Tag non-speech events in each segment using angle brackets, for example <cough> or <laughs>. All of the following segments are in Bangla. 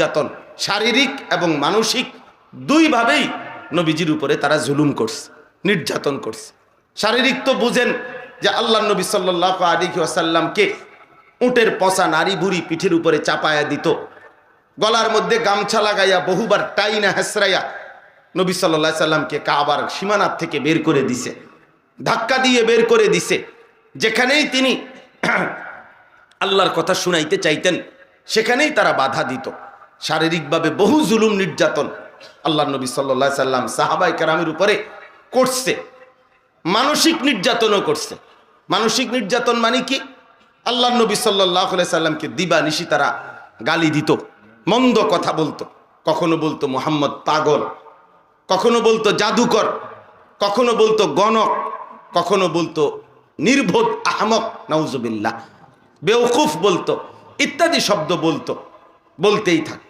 নির্যাতন, শারীরিক এবং মানসিক দুইভাবেই নবীজির উপরে তারা জুলুম করছে, নির্যাতন করছে। শারীরিক তো বুঝেন যে আল্লাহ নবী সাল্লাহ আলী আসাল্লামকে উটের পচা নারী বুড়ি পিঠের উপরে চাপায়া দিত। গলার মধ্যে গামছা লাগাইয়া বহুবার টাইনা হেসরাইয়া নবী সাল্লা সাল্লামকে কাবার সীমানার থেকে বের করে দিছে, ধাক্কা দিয়ে বের করে দিছে। যেখানেই তিনি আল্লাহর কথা শুনাইতে চাইতেন, সেখানেই তারা বাধা দিত। শারীরিকভাবে বহু জুলুম নির্যাতন আল্লাহ নবী সাল্লা সাল্লাম সাহাবাই কারামের উপরে করছে। মানসিক নির্যাতনও করছে। মানসিক নির্যাতন মানে কি? আল্লাহ নবী সাল্লাহ সাল্লামকে দিবা নিশি তারা গালি দিত, মন্দ কথা বলতো। কখনো বলতো মোহাম্মদ পাগল, কখনো বলতো জাদুকর, কখনো বলতো গণক, কখনো বলতো নির্বোধ আহমক নওজুবিল্লাহ বেওকুফ বলতো, ইত্যাদি শব্দ বলতো, বলতেই থাকতো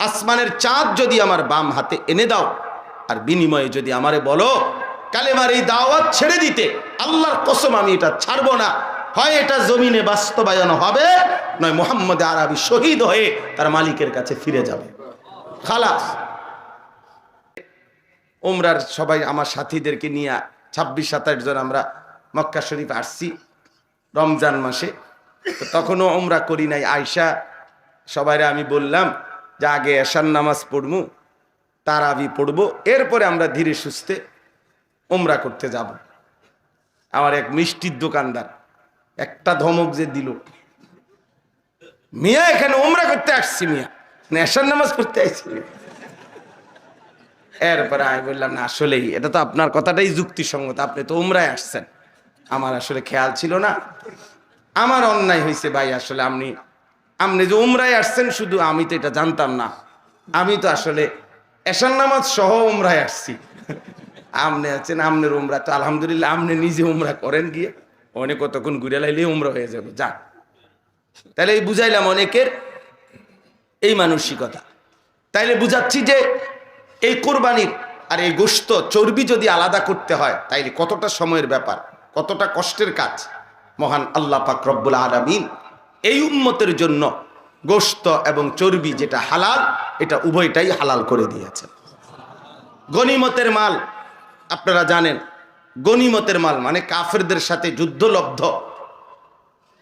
আসমানের চাঁদ যদি আমার বাম হাতে এনে দাও, আর বিনিময়ে যদি আমারে বলো, কালেমার এই দাওয়াত ছেড়ে দিতে, আল্লাহর কসম আমি এটা ছাড়বো না। হয় এটা জমিনে বাস্তবায়ন হবে, নয় মোহাম্মদ আরবি শহীদ হয়ে তার মালিকের কাছে ফিরে যাবে। খালাস। ওমরার সবাই আমার সাথীদেরকে নিয়ে ছাব্বিশ সাতাশ জন আমরা মক্কা শরীফ আসছি রমজান মাসে। তখনও ওমরা করি নাই আয়সা সবাইরে আমি বললাম যে আগে এশান নামাজ পড়ব তারাবি পড়ব, এরপরে আমরা ধীরে সুস্থে ওমরা করতে যাব। আমার এক মিষ্টির দোকানদার একটা ধমক যে দিল, মিয়া, এখানে ওমরা করতে আসছি মিয়া। নেশার নামাজ পড়তে আসছি। এরপরে আমি বললাম, না, আসলেই, এটা তো আপনার কথাটাই যুক্তিসঙ্গত, আপনি তো উমরায় আসছেন। আমার আসলে খেয়াল ছিল না। আমার অন্যায় হয়েছে ভাই, আসলে আপনি আপনি যে উমরায় আসছেন, শুধু আমি তো এটা জানতাম না। আমি তো আসলে এশার নামাজ সহ উমরায় আসছি। আপনি আছেন, আমনের উমরা, তো আলহামদুলিল্লাহ আপনি নিজে উমরা করেন গিয়ে। অনেক কতক্ষণ ঘুরে লাইলে উমরা হয়ে যাবে, যা। তাহলে এই বুঝাইলাম অনেকের এই মানসিকতা। তাইলে বুঝাচ্ছি যে এই কোরবানির আর এই গোস্ত চর্বি যদি আলাদা করতে হয়, তাইলে কতটা সময়ের ব্যাপার, কতটা কষ্টের কাজ। মহান আল্লাহ পাক রব্বুল আলমিন এই উম্মতের জন্য গোস্ত এবং চর্বি যেটা হালাল, এটা উভয়টাই হালাল করে দিয়েছেন গনিমতের মাল, আপনারা জানেন, গনিমতের মাল মানে কাফেরদের সাথে যুদ্ধলব্ধ।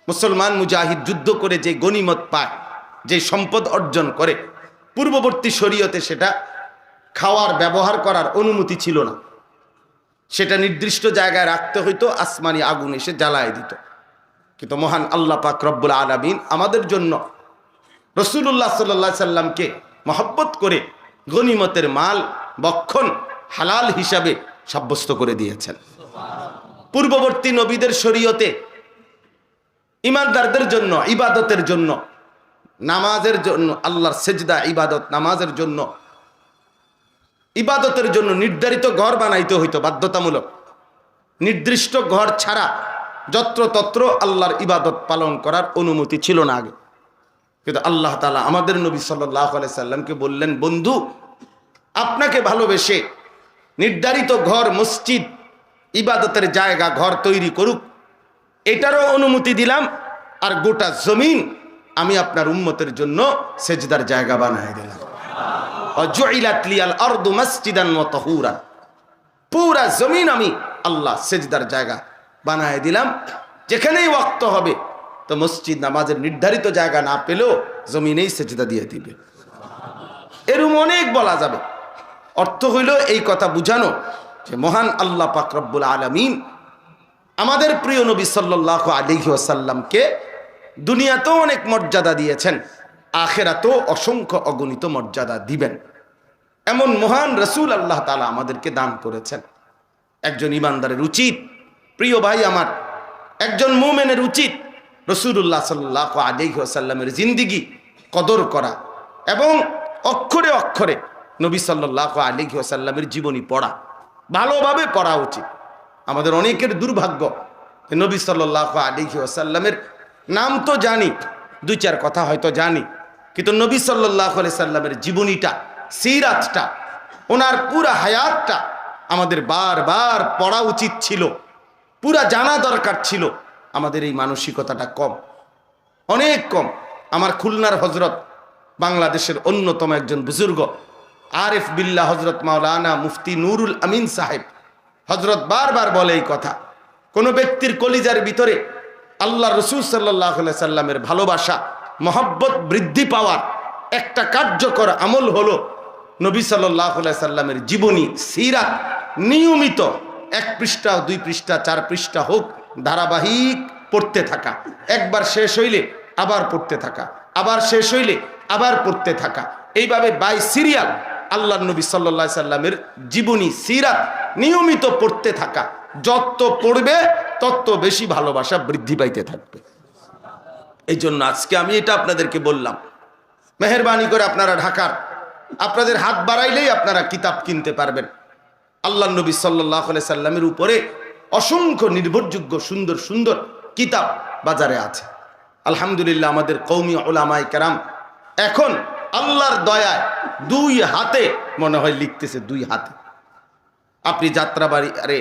মুসলমান মুজাহিদ যুদ্ধ করে যে গনিমত পায়, যে সম্পদ অর্জন করে, পূর্ববর্তী শরীয়তে সেটা খাওয়ার, ব্যবহার করার অনুমতি ছিল না। সেটা নির্দিষ্ট জায়গায় রাখতে হইতো, আসমানি আগুন এসে জ্বালায় দিত। কিন্তু মহান আল্লাহ পাক রব্বুল আলমিন আমাদের জন্য রসুল্লাহ সাল্লা সাল্লামকে মহব্বত করে গনিমতের মাল, বক্ষণ, হালাল হিসাবে সাব্যস্ত করে দিয়েছেন। পূর্ববর্তী নবীদের শরীয়তে ইমানদারদের জন্য, ইবাদতের জন্য, নামাজের জন্য, আল্লাহর সেজদা, ইবাদত, নামাজের জন্য, ইবাদতের জন্য নির্ধারিত ঘর বানাইতে হইতো বাধ্যতামূলক। নির্দিষ্ট ঘর ছাড়া যত্রতত্র আল্লাহর ইবাদত পালন করার অনুমতি ছিল না আগে। কিন্তু আল্লাহ তালা আমাদের নবী সাল্লাহ সাল্লামকে বললেন, বন্ধু, আপনাকে ভালোবেসে নির্ধারিত ঘর, মসজিদ, ইবাদতের জায়গা, ঘর তৈরি করুক। এটারও অনুমতি দিলাম আর গোটা জমিন আমি আপনার উম্মতের জন্য সেজদার জায়গা বানাই দিলাম। পুরা জমিন আমি আল্লাহ সেজদার জায়গা বানায় দিলাম, যেখানেই ওয়াক্ত হবে। তো মসজিদ নামাজের নির্ধারিত জায়গা না পেলেও জমিনেই সেজদা দিয়ে দিবে। এরম অনেক বলা যাবে। অর্থ হইল এই কথা বুঝানো যে মহান আল্লাহ পাক রব্বুল আলমিন আমাদের প্রিয় নবী সাল্লাহ আলিহি আসাল্লামকে দুনিয়াতেও অনেক মর্যাদা দিয়েছেন, আখেরাতেও অসংখ্য অগণিত মর্যাদা দিবেন। এমন মহান রসুল আল্লাহ তালা আমাদেরকে দান করেছেন। একজন ইমানদারের উচিত প্রিয় ভাই আমার, একজন মুমেনের উচিত রসুল্লাহ সাল্লাহ আলিহাসাল্লামের জিন্দিগি কদর করা এবং অক্ষরে অক্ষরে নবী সাল্লাহ আলী ওসাল্লামের জীবনী পড়া। ভালোভাবে পড়া উচিত। আমাদের অনেকের দুর্ভাগ্য নবী সাল্লাহ আলী ওসাল্লামের নাম তো জানি, দুই চার কথা হয়তো জানি, কিন্তু নবী সাল্লাহ সাল্লামের জীবনীটা সিরাতটা ওনার পুরা হায়াতটা আমাদের বারবার পড়া উচিত ছিল। পুরা জানা দরকার ছিল। আমাদের এই মানসিকতাটা কম। অনেক কম। আমার খুলনার হজরত বাংলাদেশের অন্যতম একজন বুজুর্গ, আরিফ বিল্লা হজরত মাওলানা মুফতি নুরুল আমিন সাহেব। হজরত বারবার বলে এই কথা। কোনো ব্যক্তির কলিজার ভিতরে আল্লাহ রসুল সাল্লাহ সাল্লামের ভালোবাসা, মহব্বত বৃদ্ধি পাওয়ার একটা কার্যকর আমল হলো নবী সাল্লাহ সাল্লামের জীবনী, সিরাত নিয়মিত এক পৃষ্ঠা, দুই পৃষ্ঠা, চার পৃষ্ঠা হোক, ধারাবাহিক পড়তে থাকা। একবার শেষ হইলে আবার পড়তে থাকা। আবার শেষ হইলে আবার পড়তে থাকা। এইভাবে বাই সিরিয়াল আল্লাহ নবী সাল্লা সাল্লামের জীবনী, সিরাত নিয়মিত পড়তে থাকা। যত পড়বে, তত বেশি ভালোবাসা বৃদ্ধি পাইতে থাকবে। এই জন্য আজকে আমি এটা আপনাদেরকে বললাম। মেহরবানি করে আপনারা ঢাকার, আপনাদের হাত বাড়াইলেই আপনারা কিতাব কিনতে পারবেন। আল্লাহ নবী সাল্লাহ সাল্লামের উপরে অসংখ্য নির্ভরযোগ্য, সুন্দর সুন্দর কিতাব বাজারে আছে। আলহামদুলিল্লাহ আমাদের কৌমি ওলামাই কারাম এখন আল্লাহর দয়ায় দুই হাতে, মনে হয় লিখতেছে দুই হাতে। আপনি যাত্রাবাড়ি, আরে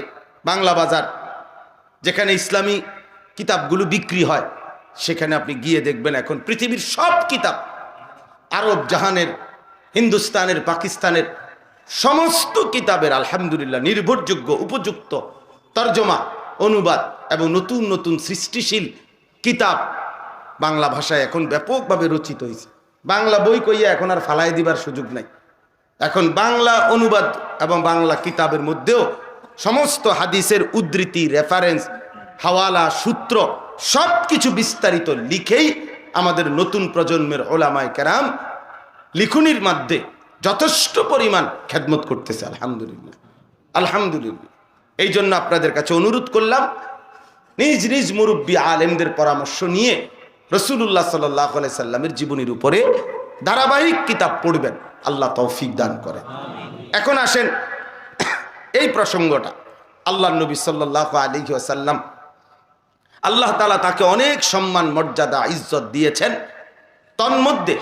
বাংলা বাজার, যেখানে ইসলামী কিতাবগুলো বিক্রি হয়, সেখানে আপনি গিয়ে দেখবেন এখন পৃথিবীর সব কিতাব, আরব জাহানের, হিন্দুস্তানের, পাকিস্তানের সমস্ত কিতাবের আলহামদুলিল্লাহ নির্ভরযোগ্য, উপযুক্ত তর্জমা, অনুবাদ এবং নতুন নতুন সৃষ্টিশীল কিতাব বাংলা ভাষায় এখন ব্যাপকভাবে রচিত হয়েছে। বাংলা বই কইয়া এখন আর ফালাই দিবার সুযোগ নাই। এখন বাংলা অনুবাদ এবং বাংলা কিতাবের মধ্যেও সমস্ত হাদিসের উদ্ধৃতি রেফারেন্স হাওয়ালা, সূত্র সব কিছু বিস্তারিত লিখেই আমাদের নতুন প্রজন্মের ওলামায় কেরাম লিখুনির মধ্যে যথেষ্ট পরিমাণ খেদমত করতেছে, আলহামদুলিল্লাহ। আলহামদুলিল্লাহ। এই জন্য আপনাদের কাছে অনুরোধ করলাম, নিজ নিজ মুরব্বী আলেমদের পরামর্শ নিয়ে রসুল্লাহ সাল্লাহ সাল্লামের জীবনীর উপরে ধারাবাহিক কিতাব পড়বেন। আল্লাহ তৌফিক দান করে এখন আসেন এই প্রসঙ্গটা। আল্লাহ নবী সাল্লাহ আলী আসাল্লাম আল্লাহ তালা তাকে অনেক সম্মান, মর্যাদা, ইজ্জত দিয়েছেন। তন্মধ্যে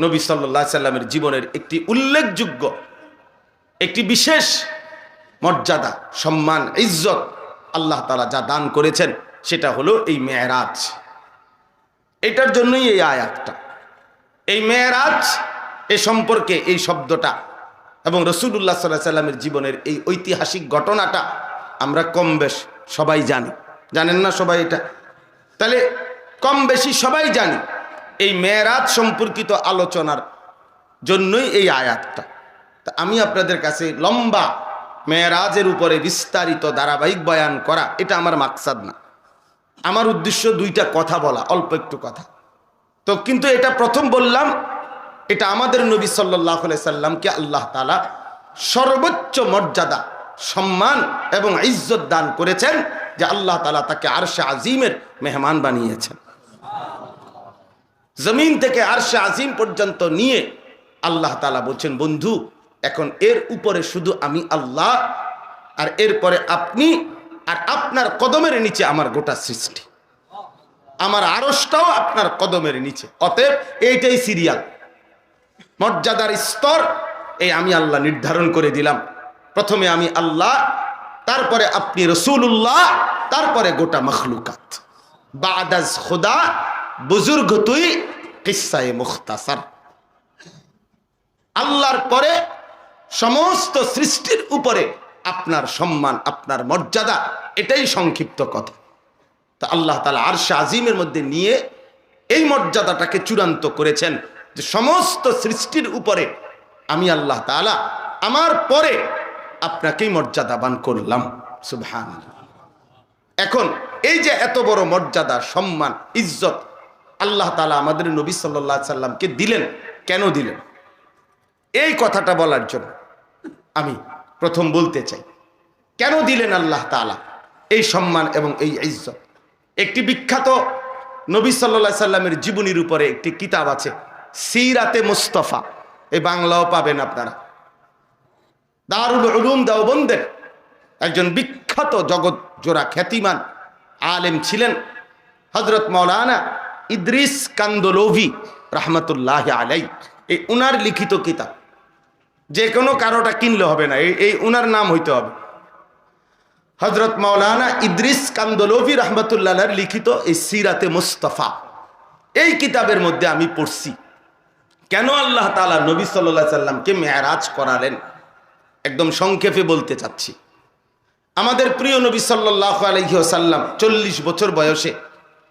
নবী সাল্লাহ সাল্লামের জীবনের একটি উল্লেখযোগ্য, একটি বিশেষ মর্যাদা, সম্মান, ইজ্জত আল্লাহ তালা যা দান করেছেন, সেটা হলো এই মেয়েরাজ। এটার জন্যই এই আয়াতটা। এই মেয়েরাজ এ সম্পর্কে এই শব্দটা এবং রসুল্লাহ সাল্লাহ সাল্লামের জীবনের এই ঐতিহাসিক ঘটনাটা আমরা কম বেশ সবাই জানি। জানেন না সবাই এটা? তাহলে কম বেশি সবাই জানি। এই মেয়েরাজ সম্পর্কিত আলোচনার জন্যই এই আয়াতটা। তা আমি আপনাদের কাছে লম্বা মেয়েরাজের উপরে বিস্তারিত ধারাবাহিক বয়ান করা, এটা আমার মাকসাদ না। আমার উদ্দেশ্য দুইটা কথা বলা, অল্প একটু কথা। তো কিন্তু এটা প্রথম বললাম, এটা আমাদের নবী সাল্লাহ সাল্লামকে আল্লাহ তালা সর্বোচ্চ মর্যাদা, সম্মান এবং ইজ্জত দান করেছেন যে আল্লাহ তালা তাকে আরশে আজিমের মেহমান বানিয়েছেন। জমিন থেকে আরশে আজিম পর্যন্ত নিয়ে আল্লাহ তালা বলছেন, বন্ধু, এখন এর উপরে শুধু আমি আল্লাহ, আর এরপরে আপনি, আর আপনার কদমের নিচে আমার গোটা সৃষ্টি। আমার আড়সটাও আপনার কদমের নিচে। অতএব এইটাই সিরিয়াল। মর্যাদার স্তর, এই আমি আল্লাহ নির্ধারণ করে দিলাম। প্রথমে আমি আল্লাহ, তারপরে আপনি রসুল্লাহ তারপরে গোটা মখলুকাত। বাদাজ খোদা বুজুর্গ তুই কিসায় মুখতাসার। আল্লাহর পরে সমস্ত সৃষ্টির উপরে আপনার সম্মান, আপনার মর্যাদা, এটাই সংক্ষিপ্ত কথা। তা আল্লাহ তালা আরশা আজিমের মধ্যে নিয়ে এই মর্যাদাটাকে চূড়ান্ত করেছেন যে সমস্ত সৃষ্টির উপরে আমি আল্লাহ তালা আমার পরে আপনাকেই মর্যাদাবান করলাম। সুবহান এখন এই যে এত বড় মর্যাদা, সম্মান, ইজ্জত আল্লাহ তালা আমাদের নবী সাল্লাহ সাল্লামকে দিলেন। কেন দিলেন? এই কথাটা বলার জন্য আমি প্রথম বলতে চাই। কেন দিলেন আল্লাহ তালা এই সম্মান এবং এই ইজ্জত? একটি বিখ্যাত নবী সাল্লা সাল্লামের জীবনীর উপরে একটি কিতাব আছে, সিরাতে মুস্তফা। এই বাংলাও পাবেন আপনারা। দারুল উলুম দেওবন্দের একজন বিখ্যাত জগৎ জোড়া খ্যাতিমান আলেম ছিলেন হজরত মৌলানা ইদ্রিস কান্দোলোভি রহমতুল্লাহ আলাই এই উনার লিখিত কিতাব। যে কোনো কারোটা কিনলে হবে না, এই উনার নাম হইতে হবে। হজরত মৌলানা ইদ্রিস কান্দোলোভি রহমতুল্লাহর লিখিত এই সিরাতে মুস্তফা। এই কিতাবের মধ্যে আমি পড়ছি, কেন আল্লাহ তালা নবী সাল্লা সাল্লামকে মেয়ারাজ করালেন? একদম সংক্ষেপে বলতে চাচ্ছি। আমাদের প্রিয় নবী সাল্লাহ আলহিহাসাল্লাম চল্লিশ বছর বয়সে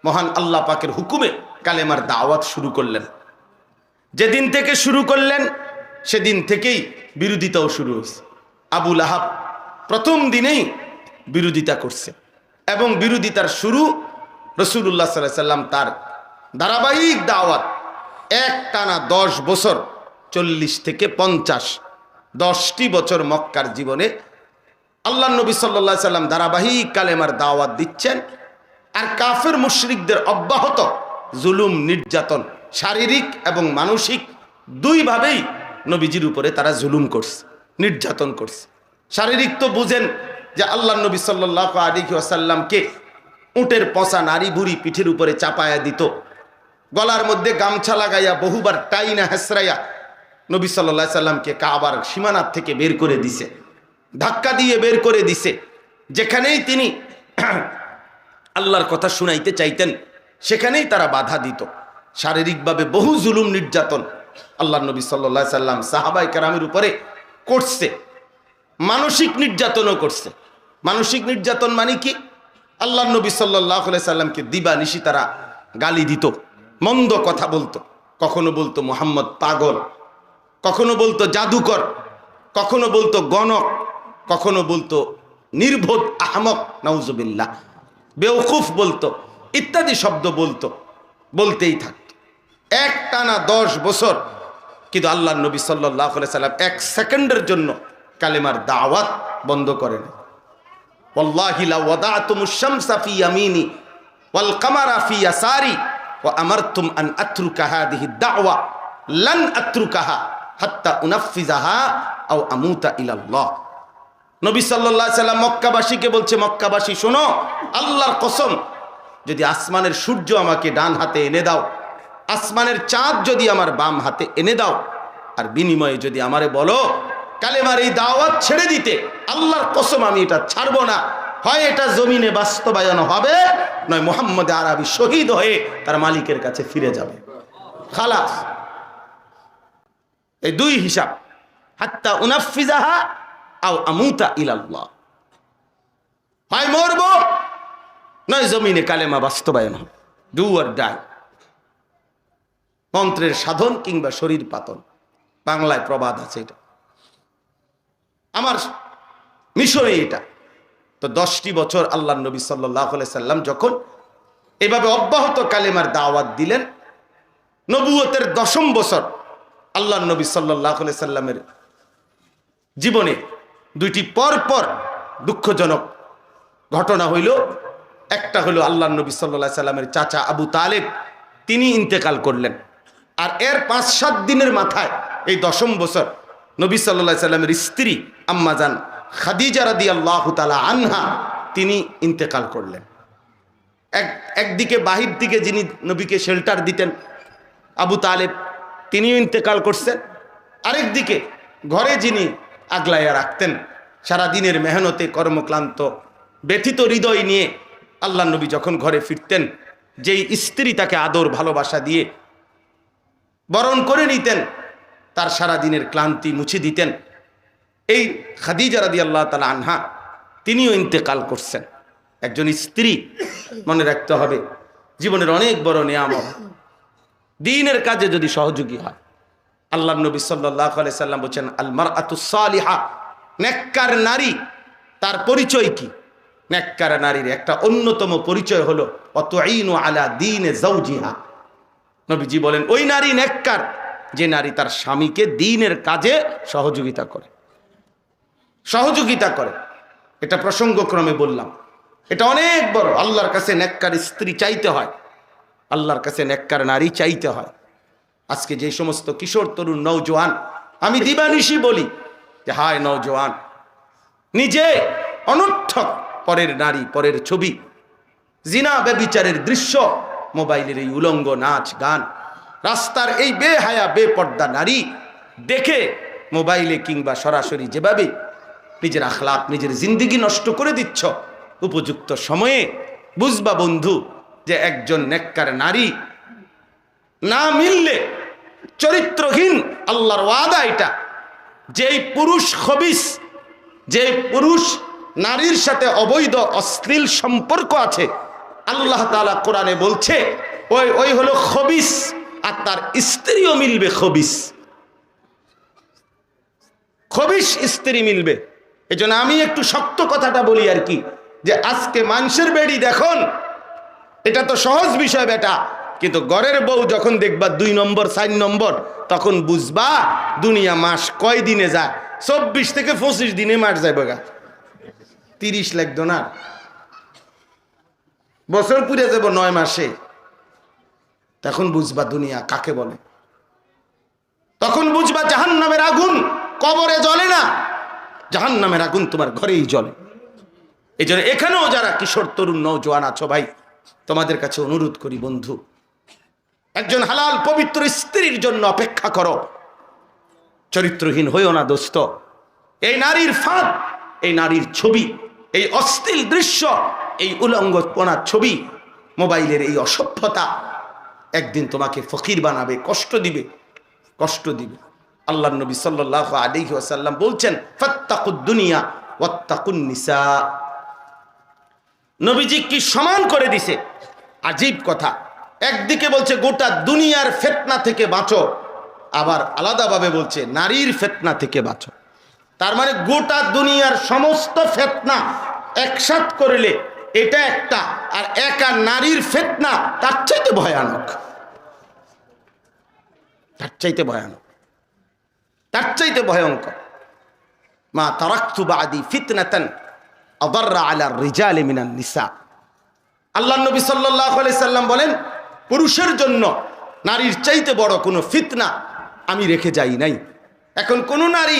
মহান আল্লাহ পাকের হুকুমে কালেমার দাওয়াত শুরু করলেন। যেদিন থেকে শুরু করলেন, সেদিন থেকেই বিরোধিতাও শুরু হয়েছে। আবুল আহাব প্রথম দিনেই বিরোধিতা করছে এবং বিরোধিতার শুরু রসুল্লাহ সাল্লাহ সাল্লাম তার ধারাবাহিক দাওয়াত এক টানা দশ বছর, চল্লিশ থেকে পঞ্চাশ, দশটি বছর মক্কার জীবনে আল্লাহ নবী সাল্লা সাল্লাম ধারাবাহিক কালেমার দাওয়াত দিচ্ছেন। আর কাফের মুশরিকদের অব্যাহত জুলুম, নির্যাতন, শারীরিক এবং মানসিক দুইভাবেই নবীজির উপরে তারা জুলুম করছে, নির্যাতন করছে। শারীরিক তো বুঝেন যে আল্লাহ নবী সাল্লাহ আলী আসাল্লামকে উটের পচা নারী বুড়ি পিঠের উপরে চাপায়া দিত। গলার মধ্যে গামছা লাগাইয়া বহুবার টাইনা হেসরাইয়া নবী সাল্লা সাল্লামকে কাবার সীমানার থেকে বের করে দিছে, ধাক্কা দিয়ে বের করে দিছে। যেখানেই তিনি আল্লাহর কথা শুনাইতে চাইতেন, সেখানেই তারা বাধা দিত। শারীরিকভাবে বহু জুলুম নির্যাতন আল্লাহ নবী সাল্লা সাল্লাম সাহাবাই কারামের উপরে করছে। মানসিক নির্যাতনও করছে। মানসিক নির্যাতন মানে কি? আল্লাহ নবী সাল্লাহ সাল্লামকে দিবা নিশি তারা গালি দিত, মন্দ কথা বলতো। কখনো বলতো মোহাম্মদ পাগল, কখনো বলতো জাদুকর, কখনো বলতো গণক, কখনো বলতো নির্বোধ আহমক নওজবিল্লা বেউকুফ বলতো, ইত্যাদি শব্দ বলতো, বলতেই থাকত। এক টানা দশ বছর, কিন্তু আল্লাহ নবী সাল্লাহ সাল্লাম এক সেকেন্ডের জন্য কালেমার দাওয়াত বন্ধ করেন। দাওয়া নবী সাল্লাহ সাল্লাম মক্কাবাসীকে বলছে, মক্কাবাসী, শোনো, আল্লাহর কসম, যদি আসমানের সূর্য আমাকে ডান হাতে এনে দাও, আসমানের চাঁদ যদি আমার বাম হাতে এনে দাও, আর বিনিময়ে যদি আমারে বলো, কালেমার এই দাওয়াত ছেড়ে দিতে, আল্লাহর কসম আমি এটা ছাড়বো না। হয় এটা জমিনে বাস্তবায়ন হবে, নয় মোহাম্মদ আরবি শহীদ হয়ে তার মালিকের কাছে ফিরে যাবে। খালাস। এই দুই হিসাব। হাত্তা উনাফিজাহা আমুতা হয় মরব, নয় জমিনে কালেমা বাস্তবায়ন হবে ডু আর ডাই। মন্ত্রের সাধন কিংবা শরীর পাতন। বাংলায় প্রবাদ আছে এটা। আমার মিশনে এটা। তো দশটি বছর আল্লাহ নবী সাল্লাহ সাল্লাম যখন এভাবে অব্যাহত কালেমার দাওয়াত দিলেন, নবুয়তের দশম বছর আল্লাহ নবী সাল্লাহ সাল্লামের জীবনে দুইটি পর পর দুঃখজনক ঘটনা হইল। একটা হলো আল্লাহ নবী সাল্লা সাল্লামের চাচা আবু তালেব, তিনি ইন্তেকাল করলেন। আর এর পাঁচ সাত দিনের মাথায় এই দশম বছর নবী সাল্লা সাল্লামের স্ত্রী আম্মাজান খাদিজা রাদি আল্লাহ তালা আনহা, তিনি ইন্তেকাল করলেন। এক, একদিকে বাহির দিকে যিনি নবীকে শেল্টার দিতেন আবু তালেব, তিনিও ইন্তেকাল করছেন। আরেকদিকে ঘরে যিনি আগলাইয়া রাখতেন। সারা দিনের মেহনতে কর্মক্লান্ত, ব্যথিত হৃদয় নিয়ে আল্লাহ নবী যখন ঘরে ফিরতেন, যেই স্ত্রী তাকে আদর, ভালোবাসা দিয়ে বরণ করে নিতেন, তার সারা দিনের ক্লান্তি মুছে দিতেন। এই খাদিজা রাদি আল্লাহ তালা আনহা, তিনিও ইন্তেকাল করছেন। একজন স্ত্রী, মনে রাখতে হবে, জীবনের অনেক বড় নিয়ামত। দিনের কাজে যদি সহযোগী হয় আল্লাহ নবী সাল্লাহ সাল্লাম বলছেন আলমার আতুসালিহা নেককার নারী, তার পরিচয় কি? নেককার নারীর একটা অন্যতম পরিচয় হলো অত আলা দিনে জৌজিহা নবীজি বলেন, ওই নারী নেককার, যে নারী তার স্বামীকে দিনের কাজে সহযোগিতা করে। সহযোগিতা করে। এটা প্রসঙ্গক্রমে বললাম। এটা অনেক বড়। আল্লাহর কাছে নেককার স্ত্রী চাইতে হয়। আল্লাহর কাছে নেককার নারী চাইতে হয়। আজকে যে সমস্ত কিশোর, তরুণ নৌজওয়ান আমি দিবানিশি বলি যে, হায় নৌজওয়ান নিজে অনর্থক পরের নারী, পরের ছবি, জিনা ব্যবিচারের দৃশ্য, মোবাইলের এই উলঙ্গ নাচ, গান, রাস্তার এই বেহায়া, বেপর্দা নারী দেখে মোবাইলে কিংবা সরাসরি যেভাবে নিজের আখলাপ নিজের জিন্দিগি নষ্ট করে দিচ্ছ, উপযুক্ত সময়ে বুঝবা বন্ধু যে, একজন নেককার নারী না মিললে চরিত্রহীন, আল্লাহর ওয়াদা এটা। যেই পুরুষ খবিস যে পুরুষ নারীর সাথে অবৈধ, অশ্লীল সম্পর্ক আছে, আল্লাহ তাআলা কোরআনে বলছে, ওই ওই হলো খবিস, আর তার স্ত্রীও মিলবে খবিস। খবিস স্ত্রী মিলবে। এই আমি একটু শক্ত কথাটা বলি আর কি, যে আজকে মানুষের বেড়ি দেখুন, এটা তো সহজ বিষয় বেটা কিন্তু গড়ের বউ যখন দেখবা দুই নম্বর, চার নম্বর, তখন বুঝবা দুনিয়া মাস কয় দিনে যায়? চব্বিশ থেকে পঁচিশ দিনে মাস যায় বগা। তিরিশ লাগতো না। বছর পুড়ে যাব নয় মাসে। তখন বুঝবা দুনিয়া কাকে বলে। তখন বুঝবা জাহান নামের আগুন কবরে জ্বলে না। জাহান নামের আগুন তোমার ঘরেই জ্বলে। এই জন্য এখানেও যারা কিশোর, তরুণ নৌজওয়ান আছো ভাই, তোমাদের কাছে অনুরোধ করি বন্ধু একজন হালাল পবিত্র স্ত্রীর জন্য অপেক্ষা করো। চরিত্রহীন হইও না দোস্ত। এই নারীর ফাঁদ, এই নারীর ছবি, এই অস্থিল দৃশ্য, এই উলঙ্গপনার ছবি, মোবাইলের এই অসভ্যতা, একদিন তোমাকে ফকির বানাবে, কষ্ট দিবে কষ্ট দিবে। আল্লাহ নবী সাল্লাহ আলিহি ওয়াসাল্লাম বলছেন, ফত্তাকুদ দুনিয়া, ওয়াত্তাকুন নিসা। নবীজি কি সমান করে দিছে? আজীব কথা। একদিকে বলছে, গোটা দুনিয়ার ফেতনা থেকে বাঁচো। আবার আলাদাভাবে বলছে, নারীর ফেতনা থেকে বাঁচো। তার মানে গোটা দুনিয়ার সমস্ত ফেতনা একসাথ করলে এটা একটা, আর একা নারীর ফেতনা তার চাইতে ভয়ানক। তার চাইতে ভয়ানক। তার চাইতে ভয়ঙ্কর। মা তারাক্তু ফিতনাতান আদাররা আলা রিজালে নিসা। আল্লাহ নবী সাল্লাল্লাহু সাল্লাম বলেন পুরুষের জন্য নারীর চাইতে বড় কোনো ফিতনা আমি রেখে যাই নাই। এখন কোনো নারী,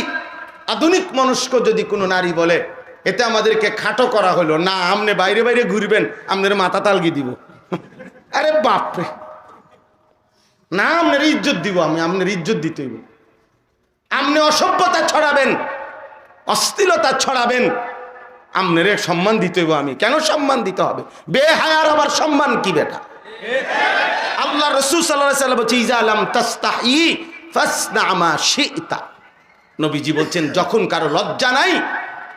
আধুনিক মনস্ক যদি কোনো নারী বলে, এতে আমাদেরকে খাটো করা হলো, না, আমনে বাইরে বাইরে ঘুরবেন আমাদের মাথা তালগি দিব। <laughs> আরে বাপরে। না আপনার ইজ্জত দিব আমি আপনার ইজ্জত দিতে আপনি অসভ্যতা ছড়াবেন অস্থিরতা ছড়াবেন আপনার সম্মান দিতে আমি। কেন সম্মান দিতে হবে? বেহায়ার আবার সম্মান কি বেটা? আল্লাহ রসুল সাল্লাহ সাল্লাম বলছে, ইজা আলাম তাস্তাহি ফাসনা আমা শিতা। নবীজি বলছেন, যখন কারও লজ্জা নাই,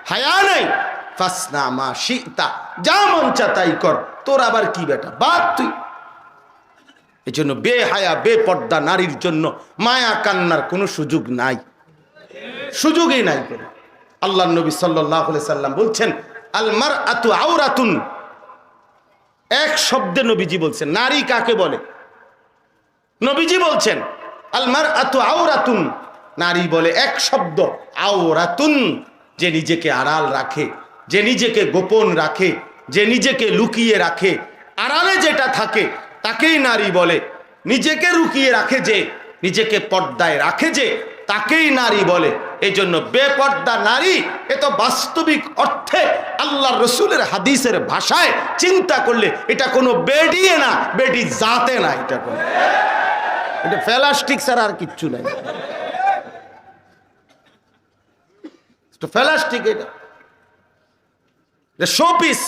হায়া নাই ফাসনামা শিতা। যা মন চা তাই কর। তোর আবার কি বেটা বাদ তুই। এই জন্য বেহায়া, বেপর্দা নারীর জন্য মায়া কান্নার কোনো সুযোগ নাই। সুযোগই নাই করে আল্লাহ নবী সাল্লাহ সাল্লাম বলছেন আলমার আতু আউরাতুন এক শব্দে নবীজি বলছেন, নারী কাকে বলে? নবীজি বলছেন আলমার আতু আউরাতুন নারী বলে এক শব্দ, আওরাতুন, যে নিজেকে আড়াল রাখে, যে নিজেকে গোপন রাখে, যে নিজেকে লুকিয়ে রাখে। আড়ালে যেটা থাকে, তাকেই নারী বলে। নিজেকে লুকিয়ে রাখে যে, নিজেকে পর্দায় রাখে যে, তাকেই নারী বলে। এই জন্য বেপর্দা নারী এ তো বাস্তবিক অর্থে আল্লাহ রসুলের হাদিসের ভাষায় চিন্তা করলে এটা কোনো বেডিয়ে না, বেডি জাতে না এটা কোনো। এটা ফেলাস্টিক ছাড়া আর কিচ্ছু নাই। ফেলাস্টিক এটা শোপিস।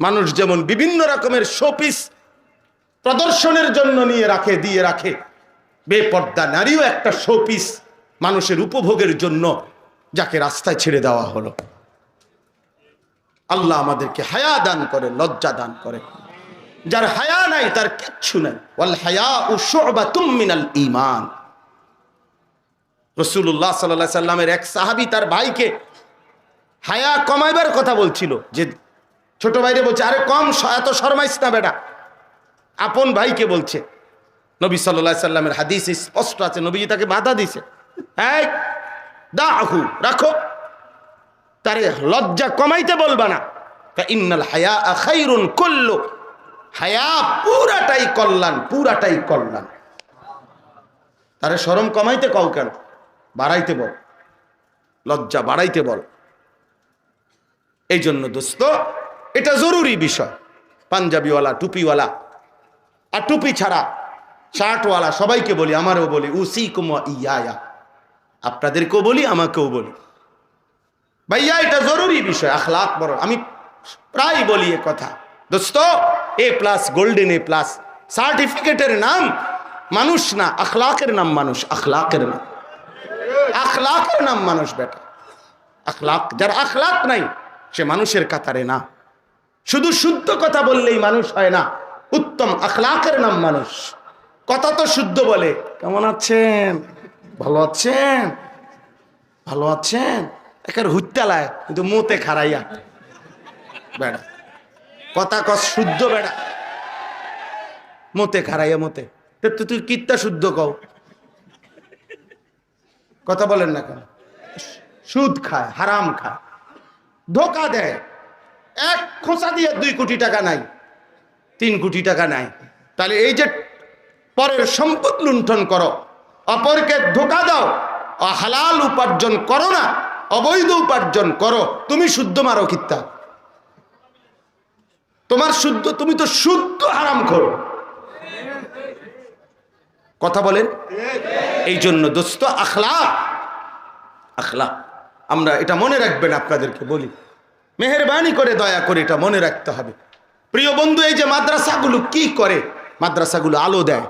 মানুষ যেমন বিভিন্ন রকমের শোপিস প্রদর্শনের জন্য নিয়ে রাখে, দিয়ে রাখে। বেপর্দা নারীও একটা শোপিস। মানুষের উপভোগের জন্য যাকে রাস্তায় ছেড়ে দেওয়া হলো। আল্লাহ আমাদেরকে হায়া দান করে, লজ্জা দান করে। যার হায়া নাই, তার কিচ্ছু নাই। ওয়াল হায়া ও মিনাল ইমান রসুল্লাহ সাল্লাহ সাল্লামের এক সাহাবি তার ভাইকে হায়া কমাইবার কথা বলছিল। যে ছোট ভাইরে বলছে, আরে কম এত শর্মাইস না বেটা। আপন ভাইকে বলছে, নবী সাল্লাহ সাল্লামের হাদিস স্পষ্ট আছে, নবীজি তাকে বাধা দিছে রাখো। তারে লজ্জা কমাইতে বলবা না। ইন্নাল হায়া খাইরুন করল হায়া পুরাটাই কল্যাণ পুরাটাই কল্যাণ। তারে সরম কমাইতে কও কেন? বাড়াইতে বল। লজ্জা বাড়াইতে বল। এই জন্য দোস্ত, এটা জরুরি বিষয়। পাঞ্জাবিওয়ালা, টুপিওয়ালা। আর টুপি ছাড়া, শার্টওয়ালা, সবাইকে বলি, আমারও বলি উসি কুমা ইয়া আপনাদেরকেও বলি, আমাকেও বলি। ভাইয়া, এটা জরুরি বিষয়, আখলাক বড়। আমি প্রায় বলি এ কথা। দোস্ত, A plus golden A plus সার্টিফিকেটের নাম মানুষ না, আখলাকের নাম মানুষ, আখলাকের নাম। আখলাকের নাম মানুষ, বেটা। আখলাক, যার আখলাক নাই, সে মানুষের কাতারে না। শুধু শুদ্ধ কথা বললেই মানুষ হয় না, উত্তম আখলাকের নাম মানুষ। কথা তো শুদ্ধ বলে। কেমন আছেন? ভালো আছেন? ভালো আছেন? একের হুত্তালায় কিন্তু মুতে খারাইয়া বেড়া। কথা কস শুদ্ধ বেড়া। মতে খারাইয়া মতে। তো তুই কিত্তা শুদ্ধ কও? কথা বলেন না কেন? সুদ খায়, হারাম খায়। ধোকা দেয়। এক খোঁচা দিয়ে দুই কোটি টাকা নাই। তিন কোটি টাকা নাই। তাহলে এই যে পরের সম্পদ লুণ্ঠন করো। অপরকে ধোকা দাও। হালাল উপার্জন করো না, অবৈধ উপার্জন করো। তুমি শুদ্ধ মারো কিত্তা তোমার শুদ্ধ, তুমি তো শুদ্ধ হারাম করো কথা বলেন। এই জন্য দোস্ত আখলা আখলা আমরা এটা মনে রাখবেন আপনাদেরকে, বলি। মেহরবানি করে দয়া করে এটা মনে রাখতে হবে। প্রিয় বন্ধু, এই যে মাদ্রাসাগুলো কি করে? মাদ্রাসাগুলো আলো দেয়।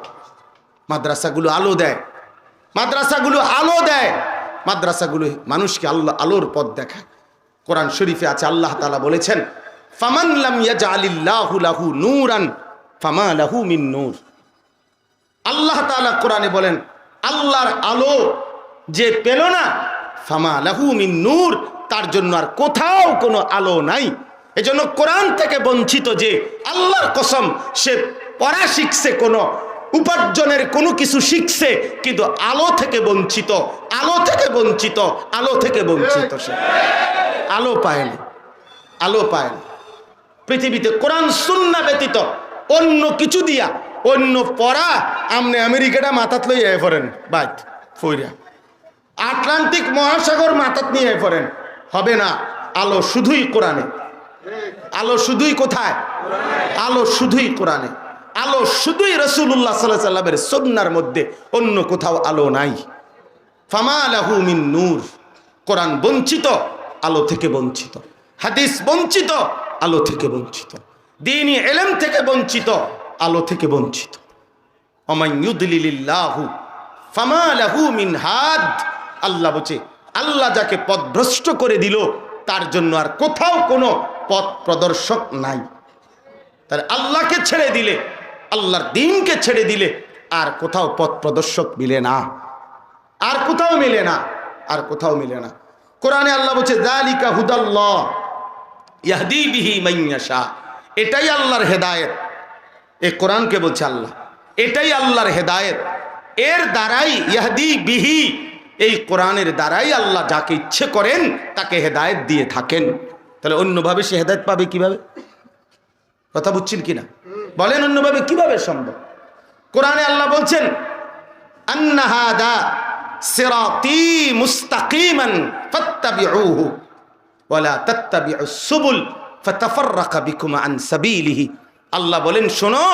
মাদ্রাসাগুলো আলো দেয়। মাদ্রাসাগুলো আলো দেয়। মাদ্রাসাগুলো মানুষকে আল্লাহ আলোর পথ দেখায়। কোরআন শরীফে আছে, আল্লাহ তালা বলেছেন ইয়াজআলিল্লাহু লাহু আল্লাহ তাআলা কোরআনে বলেন, আল্লাহর আলো যে পেল না, ফামা লাহু মিন নূর, তার জন্য আর কোথাও কোনো আলো নাই। এজন্য কোরআন থেকে বঞ্চিত যে আল্লাহর কসম, সে পড়া শিখছে কোনো উপার্জনের কোনো কিছু শিখছে, কিন্তু আলো থেকে বঞ্চিত, আলো থেকে বঞ্চিত, আলো থেকে বঞ্চিত সে। আলো পায় না আলো পায় না পৃথিবীতে কোরআন, সুন্না ব্যতীত অন্য কিছু দিয়া, অন্য পড়া, আমনে আমেরিকাটা মাথাত লই আয় পড়েন বাদ, ফইরা। আটলান্টিক মহাসাগর মাথাত নিয়ে পড়েন হবে না। আলো শুধুই কোরআনে। আলো শুধুই কোথায়? আলো শুধুই কোরআনে। আলো শুধুই রসুল্লাহ সাল্লাহ সাল্লামের সন্ন্যার মধ্যে, অন্য কোথাও আলো নাই। ফামা লাহু মিন নূর, কোরআন বঞ্চিত, আলো থেকে বঞ্চিত। হাদিস বঞ্চিত, আলো থেকে বঞ্চিত। দিনই এলেম থেকে বঞ্চিত, আলো থেকে বঞ্চিত। অমাইয়ুদলিল্লাহু ফামা লাহু মিন হাদ, আল্লাহ বলছে, আল্লাহ যাকে পথভ্রষ্ট করে দিল, তার জন্য আর কোথাও কোনো পথ প্রদর্শক নাই। তাহলে আল্লাহকে ছেড়ে দিলে আল্লাহর দিনকে ছেড়ে দিলে আর কোথাও পথ প্রদর্শক মিলে না। আর কোথাও মিলে না, আর কোথাও মিলে না। কোরআনে আল্লাহ বলছে জালিকা হুদাল্লাহ ইয়াহদি বিহি মাইয়াশা এটাই আল্লাহর হেদায়েত। এ কোরআনকে বলছে আল্লাহ। এটাই আল্লাহর হেদায়েত। এর দ্বারাই ইয়াহদি বিহি, এই কোরআনের দ্বারাই আল্লাহ যাকে ইচ্ছে করেন তাকে হেদায়েত দিয়ে থাকেন। তাহলে অন্যভাবে সে হেদায়েত পাবে কীভাবে? কথা বুঝছেন কিনা? বলেন অন্যভাবে কীভাবে সম্ভব? কোরআনে আল্লাহ বলছেন আন্নাহাদা সিরাতি মুস্তাকিমান ফাত্তাবিউহু আন সাবিলিহি। আল্লাহ বলেন, শোনো,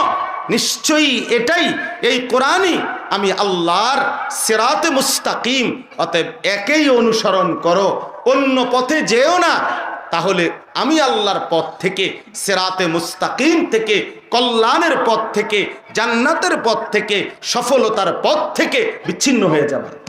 নিশ্চয়ই এটাই, এই কোরআনই আমি আল্লাহর সিরাতে মুস্তাকিম। অতএব একেই অনুসরণ করো, অন্য পথে যেও না। তাহলে আমি আল্লাহর পথ থেকে, সেরাতে মুস্তাকিম থেকে, কল্যাণের পথ থেকে, জান্নাতের পথ থেকে, সফলতার পথ থেকে বিচ্ছিন্ন হয়ে যাবে।